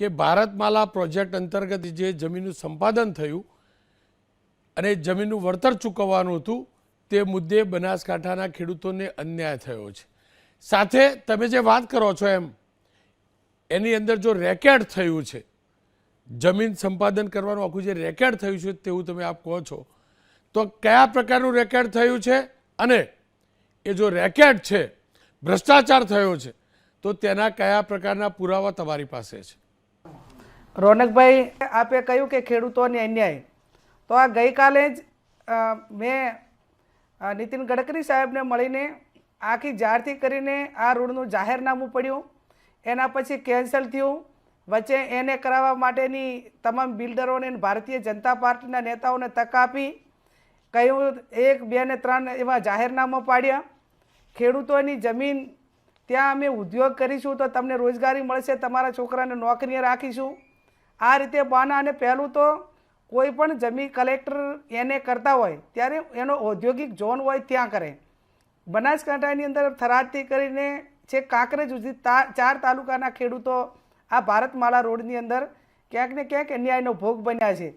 કે ભારતમાલા પ્રોજેક્ટ અંતર્ગત જે જમીનનું સંપાદન થયું અને જમીનનું વળતર ચૂકવવાનું હતું, તે મુદ્દે બનાસકાંઠાના ખેડૂતોને અન્યાય થયો છે. સાથે તમે જે વાત કરો છો એમ, એની અંદર જો રેકેટ થયું છે, જમીન સંપાદન કરવાનું આખું જે રેકેટ થયું છે તેવું તમે આપ કહો છો, તો કયા પ્રકારનું રેકેટ થયું છે અને એ જો રેકેટ છે, ભ્રષ્ટાચાર થયો છે, તો તેના કયા પ્રકારના પુરાવા તમારી પાસે છે? રોનકભાઈ, આપે કહ્યું કે ખેડૂતોને અન્યાય. તો આ ગઈકાલે જ મેં નીતિન ગડકરી સાહેબને મળીને આખી જાહેરથી કરીને આ રોડનું જાહેરનામું પડ્યું. એના પછી કેન્સલ થયું. વચ્ચે એને કરાવવા માટેની તમામ બિલ્ડરોને ભારતીય જનતા પાર્ટીના નેતાઓને તક આપી, કહ્યું એક, બે ને ત્રણ એવા જાહેરનામા પાડ્યા. ખેડૂતોની જમીન ત્યાં અમે ઉદ્યોગ કરીશું તો તમને રોજગારી મળશે, તમારા છોકરાને નોકરીએ રાખીશું. આ રીતે બાના અને પહેલું તો કોઈ પણ જમીન કલેક્ટર એને કરતા હોય, ત્યારે એનો ઔદ્યોગિક ઝોન હોય ત્યાં કરે. બનાસકાંઠાની અંદર થરાદથી કરીને છે કાંકરેજ સુધી ચાર તાલુકાના ખેડૂતો આ ભારતમાળા રોડની અંદર ક્યાંક ને ક્યાંક અન્યાયનો ભોગ બન્યા છે.